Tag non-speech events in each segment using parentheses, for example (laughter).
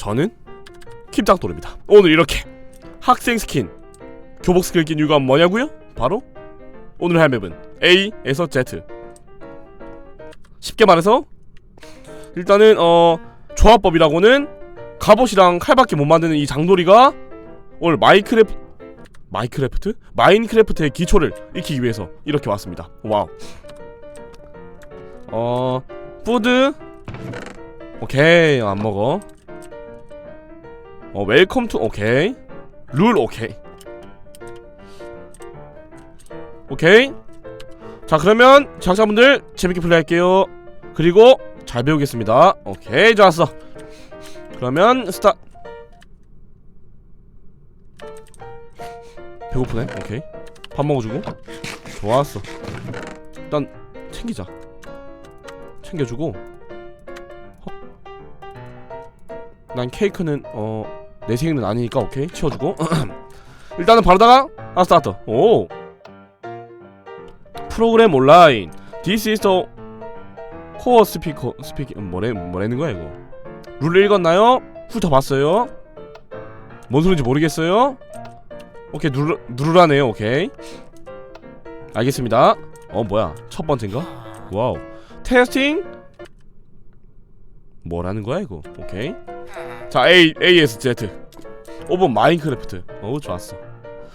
저는 킴짝돌입니다. 오늘 이렇게 학생 스킨 교복 스킬 낀 이유가 뭐냐고요? 바로 오늘 할 맵은 A에서 Z. 쉽게 말해서 일단은 어 조합법이라고는 갑옷이랑 칼밖에 못 만드는 이 장돌이가 오늘 마이크래프 마이크래프트 마인크래프트의 기초를 익히기 위해서 이렇게 왔습니다. 와우. 어 푸드 오케이 안 먹어. 어 웰컴 투 오케이 룰 오케이 오케이 자 그러면 시청자분들 재밌게 플레이할게요. 그리고 잘 배우겠습니다. 오케이 좋았어. 그러면 스타 배고프네? 오케이 밥 먹어주고. 좋았어. 일단 챙기자. 챙겨주고. 헉. 난 케이크는 어 내 생일은 아니니까 오케이 치워주고. (clears throat) 일단은 바로다가 아 스타트. 오. 프로그램 온라인. This is the 코어 스피커 스피킹 음, 뭐래 뭐라는 거야 이거? 룰 읽었나요? 훑어봤어요? 뭔 소린지 모르겠어요? 오케이 누르 누르라네요 오케이. 알겠습니다. 어 뭐야? 첫 번째인가? 와우. 테스팅 뭐라는 거야 이거? 오케이 자 A ASZ 오븐 마인크래프트. 어우 좋았어.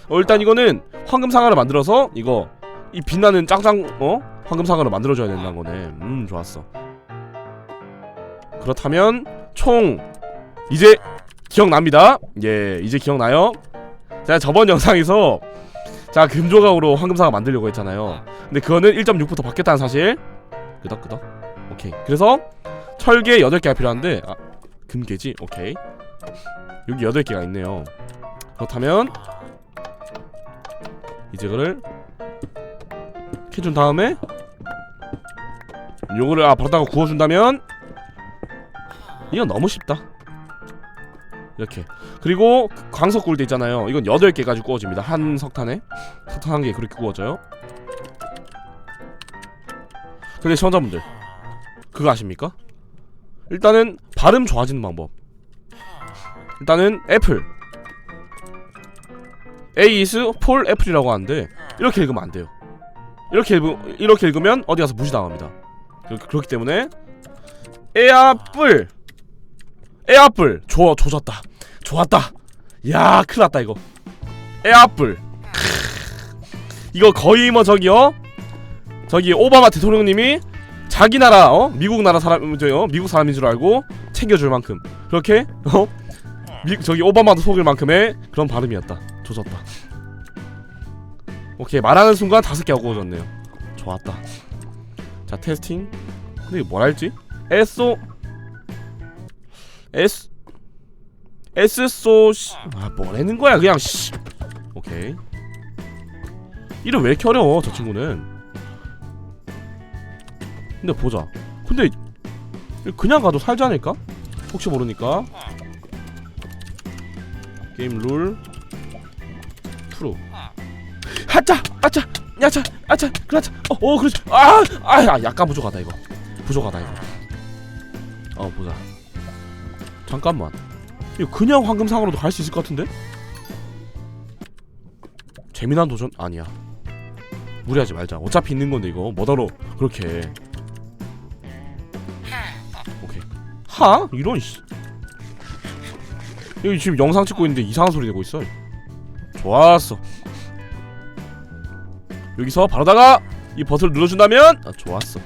어 일단 이거는 황금 상아를 만들어서 이거 이 빛나는 짱짱 어? 황금 상아를 만들어줘야 된다는 거네. 음 좋았어. 그렇다면 총 이제 기억납니다. 예 이제 기억나요? 제가 저번 영상에서 자 금조각으로 황금 상아 만들려고 했잖아요. 근데 그거는 1.6부터 바뀌었다는 사실. 끄덕끄덕. 오케이. 그래서 철개 8개가 필요한데 아 금괴지? 오케이. 여기 8개가 있네요. 그렇다면 이제 그를 캐준 다음에 요거를 아 바로다가 구워준다면 이건 너무 쉽다. 이렇게. 그리고 그 광석 굴대 있잖아요. 이건 8개 가지고 구워집니다. 한 석탄에. 석탄 한 개 그렇게 구워져요. 근데 시청자분들 그거 아십니까? 일단은 발음 좋아지는 방법. 일단은 애플. A is 폴 애플이라고 하는데 이렇게 읽으면 안 돼요. 이렇게 읽으, 이렇게 읽으면 어디 가서 무시당합니다. 그, 그렇기 때문에 애플. 애플. 좋아 조졌다. 좋았다. 야 큰일났다 이거. 애플. 이거 거의 뭐 저기요? 저기 오바마 대통령님이 자기 나라 어? 미국 나라 사람 저요 미국 사람인 줄 알고 챙겨줄 만큼. 그렇게 어? 미, 저기 오바마도 속일 만큼의 그런 발음이었다. 조졌다. 오케이. 말하는 순간 다섯 개 하고 오졌네요. 좋았다. 자 테스팅. 근데 뭐라 했지? 에소 에스 에스소 아 뭐라는 거야 그냥 씨. 오케이. 이름 왜 이렇게 어려워 저 친구는 근데 보자. 근데 그냥 가도 살지 않을까? 혹시 모르니까. 게임 룰. 프로. 하짜 아짜 야차! 아차! 그라차 어어 그렇지! 아아 아, 약간 부족하다 이거. 부족하다 이거. 어 보자. 잠깐만. 이거 그냥 황금상으로도 갈 수 있을 것 같은데? 재미난 도전? 아니야. 무리하지 말자. 어차피 있는 건데 이거. 뭐다로? 그렇게 하 이런 씨 여기 지금 영상 찍고 있는데 이상한 소리 내고 있어 좋았어 여기서 바로다가 이 버튼을 눌러준다면 아, 좋았어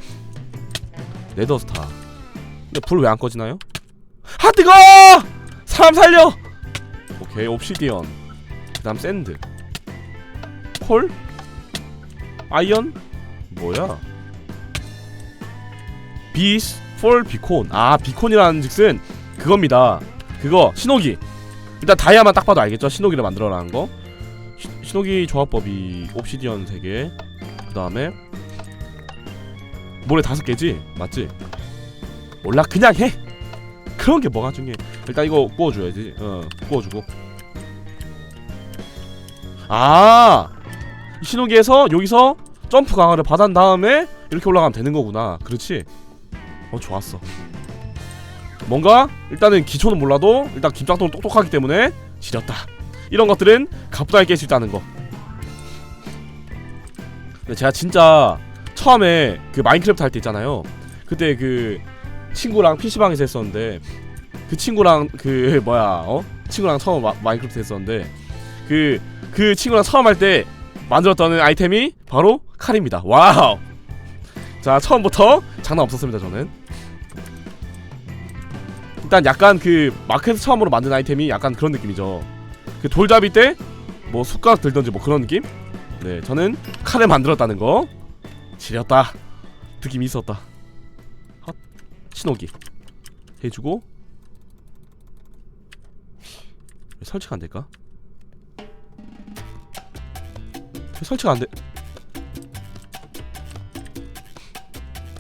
네더스타 근데 불 왜 안 꺼지나요? 아 뜨거! 사람 살려! 오케이 옵시디언 그 다음 샌드 콜? 아이언? 뭐야? 비스 폴 비콘. 아 비콘이라는 즉슨 그겁니다. 그거 신호기. 일단 다이아만 딱 봐도 알겠죠? 신호기를 만들어라는 거. 시, 신호기 조합법이 옵시디언 3개. 그 다음에 모래 5개지? 맞지? 몰라. 그냥 해. 그런 게 뭐가 중요해. 일단 이거 구워줘야지. 어 구워주고. 아! 신호기에서 여기서 점프 강화를 받은 다음에 이렇게 올라가면 되는 거구나. 그렇지 어 좋았어. 뭔가 일단은 기초는 몰라도 일단 김장도는 똑똑하기 때문에 지렸다. 이런 것들은 가부장에 깰수 있다는 거. 근데 제가 진짜 처음에 그 마인크래프트 할 때 있잖아요. 그때 그 친구랑 PC방에서 했었는데 그 친구랑 그 (laughs) 뭐야 어? 친구랑 처음 마, 마인크래프트 했었는데 그그 친구랑 처음 할 때 만들었던 아이템이 바로 칼입니다. 와우! 자 처음부터 장난 없었습니다 저는 일단 약간 그 마크에서 처음으로 만든 아이템이 약간 그런 느낌이죠 그 돌잡이 때 뭐 숟가락 들던지 뭐 그런 느낌 네 저는 칼을 만들었다는 거 지렸다 느낌이 있었다 헛 신호기 해주고 왜 설치가 안 될까? 왜 설치가 안 돼?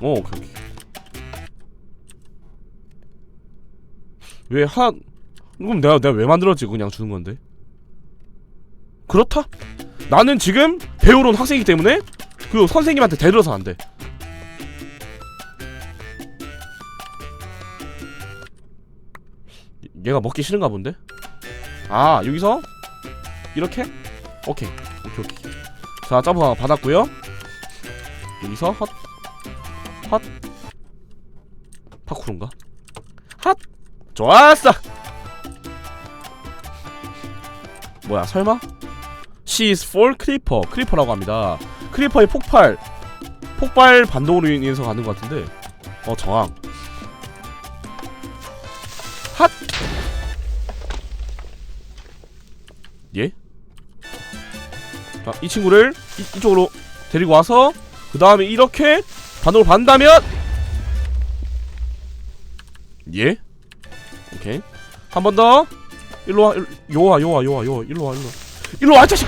어, 오케이, 오케이. 왜 하나 그럼 내가 내가 왜 만들었지? 그냥 주는 건데. 그렇다? 나는 지금 배우러 온 학생이기 때문에 그 선생님한테 대들어서 안 돼. 얘가 먹기 싫은가 본데? 아 여기서 이렇게 오케이 오케이 오케이 자 점프 하나 받았고요 여기서 헛 헛 파쿠르인가 핫 좋았어. 뭐야 설마? She is for 크리퍼 크리퍼라고 합니다. 크리퍼의 폭발 폭발 반동으로 인해서 가는 것 같은데. 어 정황 핫! 예? 자, 이 친구를 이, 이쪽으로 데리고 와서 그 다음에 이렇게 반동을 받는다면 예? 오케이. 한 번 더. 일로 와. 일로, 요와 요와 요와 요와. 일로 와 일로 와. 일로 와이 자식!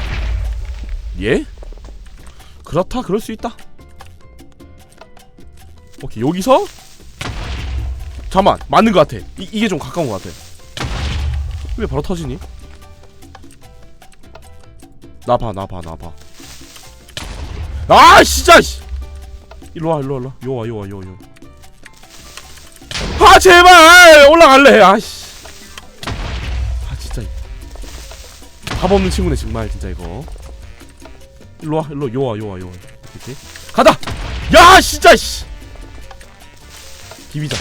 예? 그렇다. 그럴 수 있다. 오케이 여기서? 잠만. 맞는 것 같아. 이, 이게 좀 가까운 것 같아. 왜 바로 터지니? 나봐 나봐 나봐. 아 진짜! 씨! 일로와 일로와 일로와. 요와 요와 요와 요와 아 제발! 올라갈래. 아씨. 아 진짜. 답 없는 친구네 정말 진짜 이거. 일로와 일로 요와 요와 요와. 이렇게. 가다 야 진짜 씨. 비비적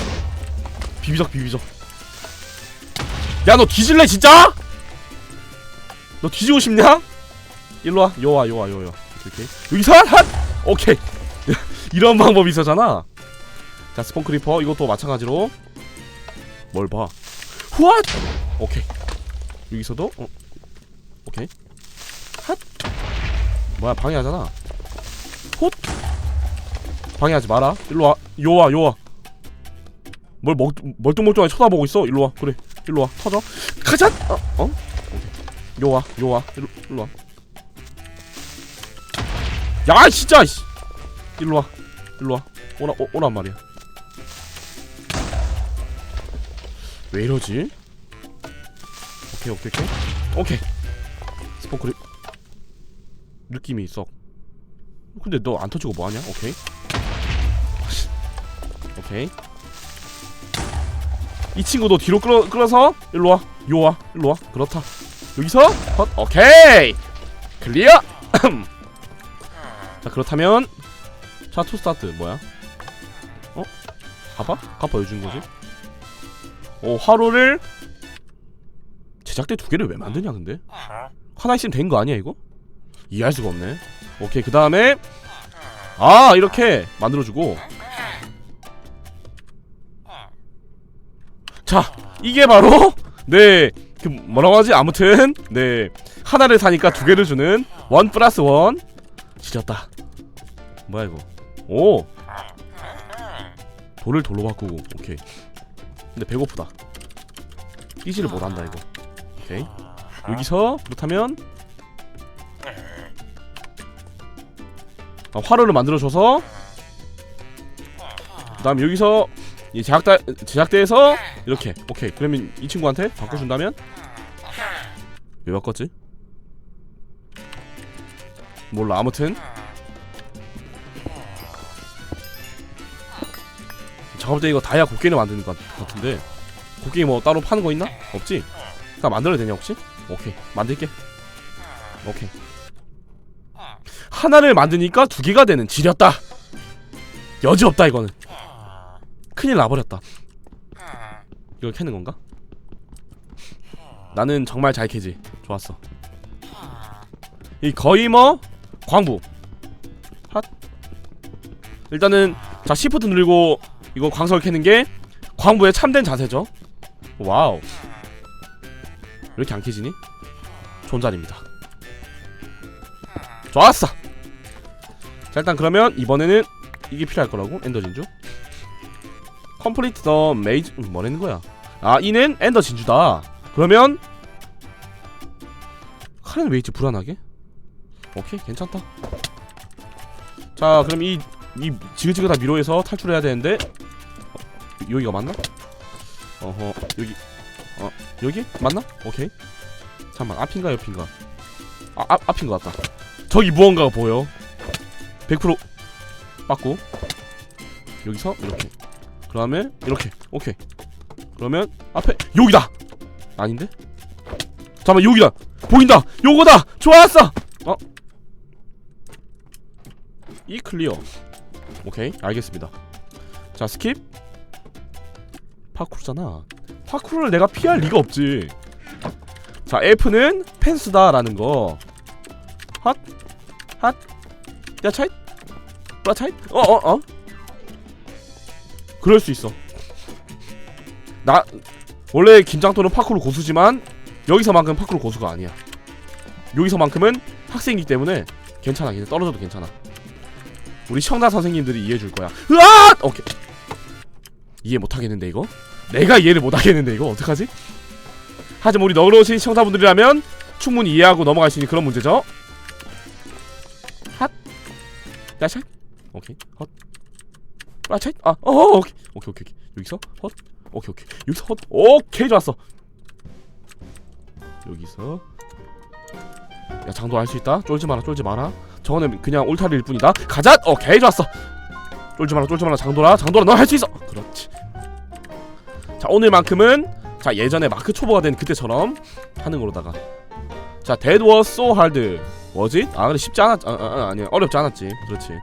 비비적 비비적. 야 너 뒤질래 진짜? 너 뒤지고 싶냐? 일로와. 요와 요와 요와 이렇게. 여기서 핫 오케이. (laughs) 이런 방법이 있었잖아 자 스폰 크리퍼 이것도 마찬가지로. 뭘 봐? 후앗 오케이. 여기서도? 어. 오케이. 핫 뭐야 방해하잖아. 헛 방해하지 마라. 일로와. 요와 요와. 뭘 멀, 멀뚱멀뚱하게 쳐다보고 있어? 일로와. 그래. 일로와. 터져. 가자! 어? 어? 요와 요와. 일로, 일로와. 야 진짜 씨. 일로 와. 일로 와. 오라 오, 오란 말이야 왜 이러지? 오케이 오케이 오케이. 오케이. 스포크리 느낌이 있어. 근데 너 안 터지고 뭐하냐? 오케이. 오케이. 이 친구도 뒤로 끌어, 끌어서 일로 와. 요와 일로 와. 그렇다. 여기서 헛 오케이. 클리어. (clears throat) 자 그렇다면 자 투 스타트 뭐야? 어? 가봐? 가봐 왜준 거지? 오 화로를 제작대 두 개를 왜 만드냐 근데? 하나 있으면 된 거 아니야 이거? 이해할 수가 없네. 오케이 그 다음에 아 이렇게 만들어주고. 자 이게 바로 네 그 뭐라고 하지? 아무튼 네 하나를 사니까 두 개를 주는 원 플러스 원. 지렸다. 뭐야 이거? 오. 돌을 돌로 바꾸고 오케이 근데 배고프다. 뛰지를 못한다 이거. 오케이. 여기서 그렇다면 아, 화로를 만들어줘서 그 다음 여기서 이 제작대, 제작대에서 이렇게. 오케이. 그러면 이 친구한테 바꿔준다면? 왜 바꿨지? 몰라. 아무튼 작업대 이거 다이아 곡괭이 만드는 것 같- 같은데 곡괭이 뭐 따로 파는 거 있나? 없지? 나 만들어야 되냐 혹시? 오케이. 만들게. 오케이. 하나를 만드니까 두 개가 되는 지렸다. 여지 없다 이거는. 큰일 나버렸다. 이걸 캐는 건가? 나는 정말 잘 캐지. 좋았어. 이 거의 뭐 광부. 핫. 일단은 자 시프트 누르고 이거 광석을 캐는 게 광부의 참된 자세죠. 와우. 왜 이렇게 안 캐지니? 존잘입니다. 좋았어. 자 일단 그러면 이번에는 이게 필요할 거라고? 엔더 진주? 컴플리트 더 메이즈 음, 뭐라는 거야? 아 이는 엔더 진주다. 그러면 카렌 왜 있지 불안하게? 오케이 괜찮다. 자 그럼 이 이 지그지그다 미로에서 탈출해야 되는데 어, 여기가 맞나? 어허 여기 어 여기? 맞나? 오케이. 잠만 앞인가 옆인가? 아 앞, 앞인 것 같다. 저기 무언가가 보여. 100% 맞고 여기서 이렇게. 그 다음에 이렇게. 오케이. 그러면 앞에 여기다! 아닌데? 잠깐만 여기다! 보인다! 요거다! 좋았어! 어? 이 클리어. 오케이 알겠습니다. 자 스킵 파쿠르잖아 파쿠르를 내가 피할 리가 없지 자 F는 펜스다 라는 거 핫? 핫? 야 차이? 라 차이? 어어 어, 어? 그럴 수 있어 나 원래 김장토는 파쿠르 고수지만 여기서만큼 파쿠르 고수가 아니야 여기서만큼은 학생이기 때문에 괜찮아 그냥 떨어져도 괜찮아 우리 청나 선생님들이 이해해 줄 거야 으아! 오케이 이해 못 하겠는데 이거? 내가 이해를 못 하겠는데 이거? 어떡하지? 하지만 우리 너그러우신 시청자분들이라면 충분히 이해하고 넘어갈 수 있는 그런 문제죠. 핫! 야샷 오케이. 헛! 라차이 아 어, 오케이. 오케이 오케이 오케이. 여기서 헛! 오케이 오케이. 여기서 헛! 오케이 좋았어. 여기서. 야 장도 할수 있다. 쫄지 마라 쫄지 마라. 저거는 그냥 울타리일 뿐이다. 가자! 오케이 좋았어 쫄지 마라 쫄지 마라. 장도라 장도라 너할수 있어. 그렇지. 자 오늘만큼은 자 예전에 마크 초보가 된 그때처럼 하는 거로다가. 자 That was so hard. 뭐지? 아 근데 쉽지 않았 아, 아, 아 아니야. 어렵지 않았지. 그렇지.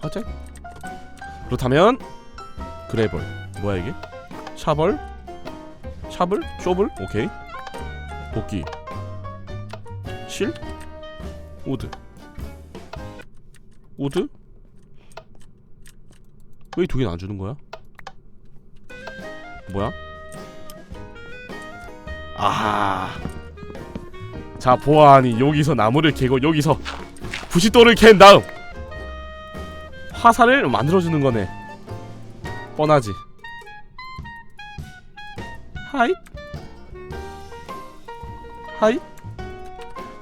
하자 그렇다면 그래벌 뭐야 이게? 샤벌? 샤블? 쇼블? 오케이. 도끼 실? 우드 우드? 왜 두 개는 안 주는 거야? 뭐야? 아하 자 보아하니 여기서 나무를 캐고 여기서 부싯돌을 캔 다음 화살을 만들어주는 거네 뻔하지 하이 하이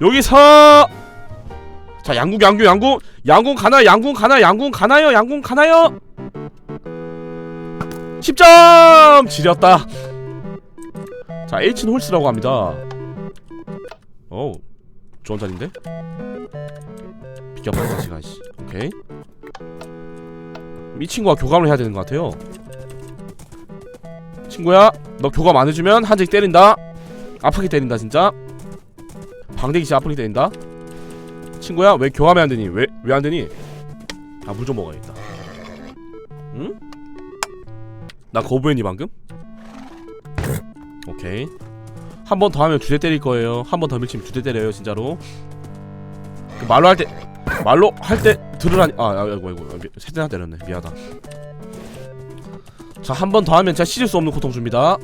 여기서 자 양궁 양궁 양궁. 양궁 가나 양궁 가나 양궁 가나요? 양궁 가나요? 10점! 지렸다. 자 H는 홀스라고 합니다. 어우 좋은 자리인데? 비켜봐 자식아 씨. 오케이. 이 친구와 교감을 해야 되는 것 같아요. 친구야 너 교감 안 해주면 한대 때린다. 아프게 때린다 진짜. 방대기 진짜 아프게 때린다 친구야? 왜 교감이 안 되니? 왜 왜 안 되니? 아 물 좀 먹어야겠다. 응? 나 거부했니 방금? 오케이. 한 번 더 하면 두 대 때릴 거예요. 한 번 더 밀치면 두 대 때려요 진짜로. 그 말로 할 때 말로 할 때 들으라니 아 아이고 아이고 세 대나 때렸네. 미안하다. 자 한 번 더 하면 제가 씻을 수 없는 고통 줍니다.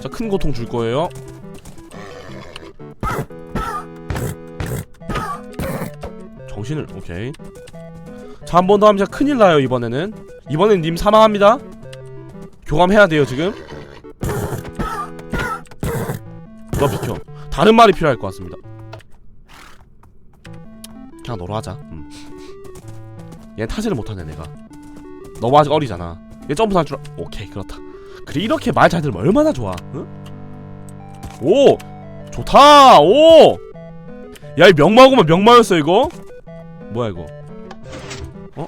자 큰 고통 줄 거예요 정신을 오케이. 자 한 번 더 하면 제가 큰일 나요 이번에는. 이번엔 님 사망합니다. 교감해야 돼요 지금. 너 비켜. 다른 말이 필요할 것 같습니다. 그냥 너로 하자. 음. 얘 타지를 못하네 내가. 너무 아직 어리잖아. 얘 점프 할줄 오케이 그렇다. 그래 이렇게 말 잘 들으면 얼마나 좋아 응? 오! 좋다! 오 야 이 명마고만 명마였어 이거 뭐야 이거? 어?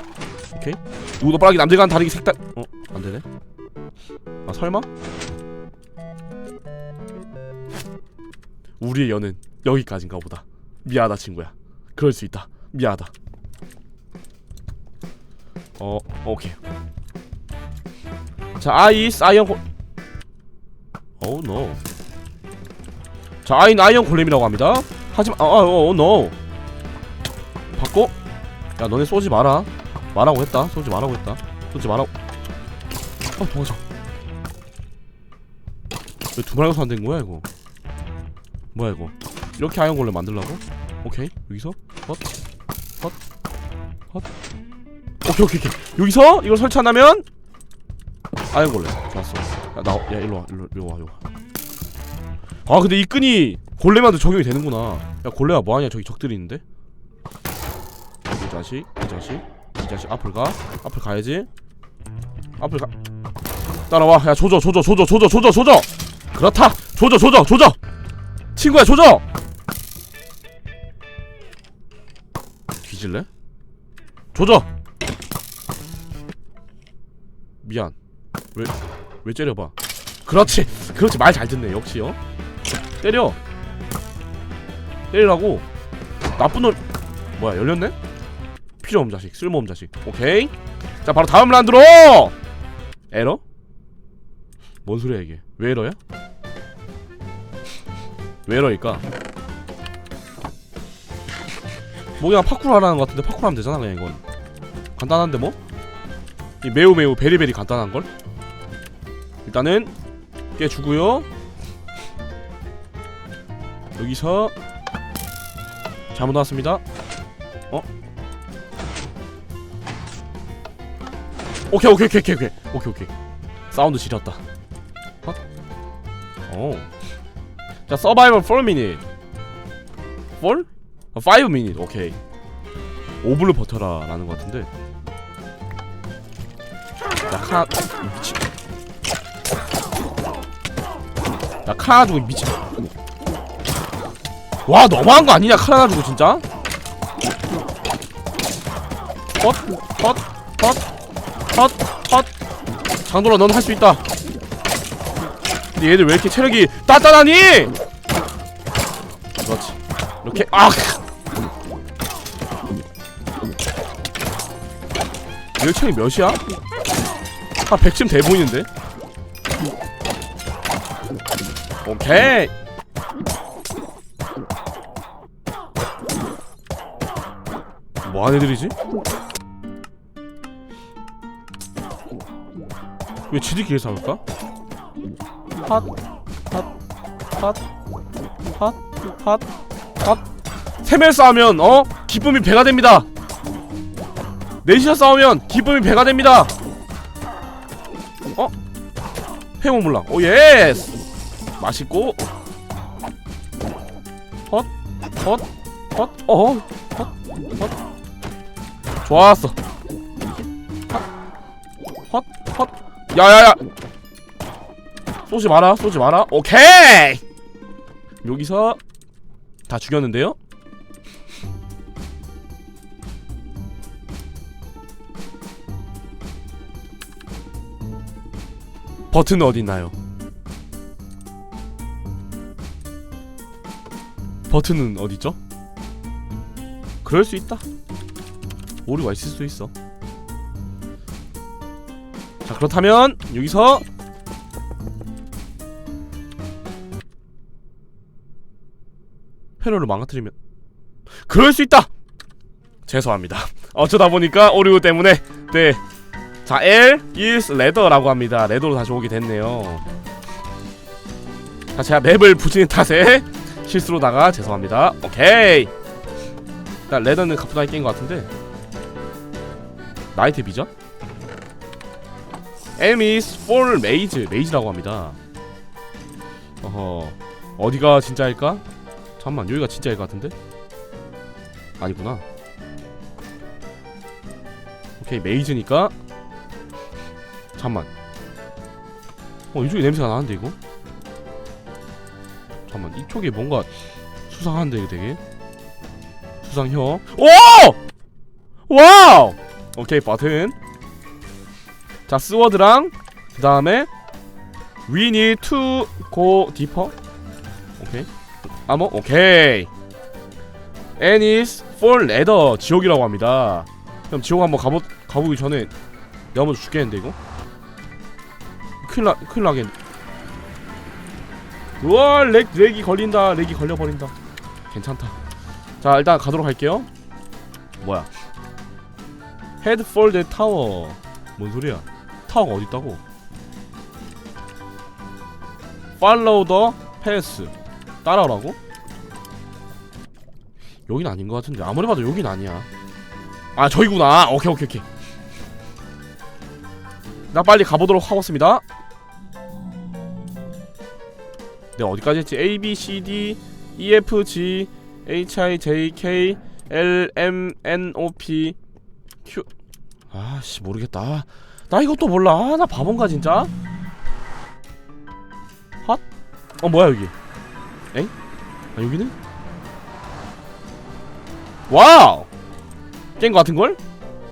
오케이. 누구도 빠르게 남들과는 다르게 색깔 어? 안돼 되네? 아 설마? 우리의 연은 여기까지인가 보다. 미안하다 친구야. 그럴 수 있다. 미안하다. 어 오케이. 자 아이스 아이언 고 오우 노자 아이는 아이언 골렘이라고 합니다. 하지만 아어 노 받고 야 너네 쏘지 마라. 말하고 했다. 쏘지 말라고 했다. 쏘지 말라고. 어 도망쳐. 왜두 마리가 안된 거야 이거? 뭐야 이거? 이렇게 아이언 골렘 만들라고? 오케이. 여기서? 헛 헛 헛. 오케이 오케이 오케이. 여기서 이걸 설치 안 하면? 아이언 골렘 좋았어. 야나야 일로 와. 일로 일로 와 일로 와아 근데 이 끈이 골렘한테 적용이 되는구나. 야 골렘아 뭐하냐? 저기 적들이 있는데 이 자식 이 자식 이 자식. 앞을 가 앞을 가야지. 앞을 가. 따라와. 야 조져 조져 조져 조져 조져 조져. 그렇다. 조져 조져 조져. 친구야 조져. 뒤질래? 조져. 미안. 왜 왜 째려봐. 그렇지. 그렇지. 말 잘 듣네 역시요 때려. 때리라고. 나쁜 놈. 뭐야 열렸네? 필요 없는 자식 쓸모 없는 자식 오케이 자 바로 다음 라운드로 에러? 뭔 소리야 이게 왜 에러야? 왜 에러일까? 뭐 그냥 파쿠르 하라는 것 같은데 파쿠르 하면 되잖아 그냥 이건 간단한데 뭐? 이 매우 매우 베리베리 간단한걸? 일단은 깨주고요 여기서 잘못 나왔습니다 오케이 오케이 오케이 오케이 오케이. 오케이 오케이. 사운드 지렸다. 헛? 오. 자 서바이벌 4 미닛 4? 어, 5 미닛 오케이. 5분을 버텨라 라는 것 같은데. 야 카... 미친. 야 카나 주고 미친. 와 너무한 거 아니냐 카나 주고 진짜? 헛 헛 헛헛헛헛 장돌아 넌 할 수 있다. 근데 얘들 왜 이렇게 체력이 단단하니? 그렇지. 이렇게 아! 얘 체력이 몇이야? 한 100쯤 돼 보이는데? 오케이! 뭐하는 애들이지? 왜 지들끼리 싸울까? 핫, 핫, 핫, 핫, 핫, 핫. 세명 싸우면 어 기쁨이 배가 됩니다. 넷이서 싸우면 기쁨이 배가 됩니다. 어? 해몽 물랑. 오 예스. 맛있고. 헛, 헛, 헛, 어, 헛, 헛. 좋았어. 야야야. 쏘지 마라, 쏘지 마라. 오케이. 여기서 다 죽였는데요. 버튼은 어디 있나요? 버튼은 어디 있죠? 그럴 수 있다. 오류가 있을 수 있어. 자 그렇다면 여기서 회로를 망가뜨리면 그럴 수 있다. 죄송합니다. 어쩌다 보니까 오류 때문에 네. 자 L is 레더라고 합니다. 레더로 다시 오게 됐네요. 자 제가 맵을 부지는 탓에 실수로다가 죄송합니다. 오케이. 일단 레더는 가뿐하게 깬것 같은데 나이트 비전? 에미스 폴 메이즈 메이즈라고 합니다. 어허 어디가 진짜일까? 잠만 여기가 진짜일 것 같은데? 아니구나. 오케이 메이즈니까 잠만. 어 이쪽에 냄새가 나는데 이거? 잠만 이쪽에 뭔가 수상한데 이거 되게 수상혀. 오! 와우! 오케이 버튼. 자 스워드랑 그 다음에 We need to go deeper. 오케이. 아머 오케이. And is for leather. 지옥이라고 합니다. 그럼 지옥 한번 가보, 가보기 전에 내가 먼저 죽겠는데 이거. 큰일 나 큰일 나겠 우와 렉 렉이 걸린다. 렉이 걸려버린다. 괜찮다. 자 일단 가도록 할게요. 뭐야? For the tower. 뭔 소리야 타워가 있다고? Follow the path 따라오라고? 여긴 아닌 것 같은데. 아무리 봐도 여긴 아니야. 아 저기구나. 오케이 오케이 오케이. 나 빨리 가보도록 하겠습니다. 내가 어디까지 했지? A B C D E F G H I J K L M N O P Q. 아씨 모르겠다 나 이것도 몰라 아, 나 바본가 진짜 핫? 어 뭐야 여기 엥? 아 여기는? 와우 깬 거 같은걸?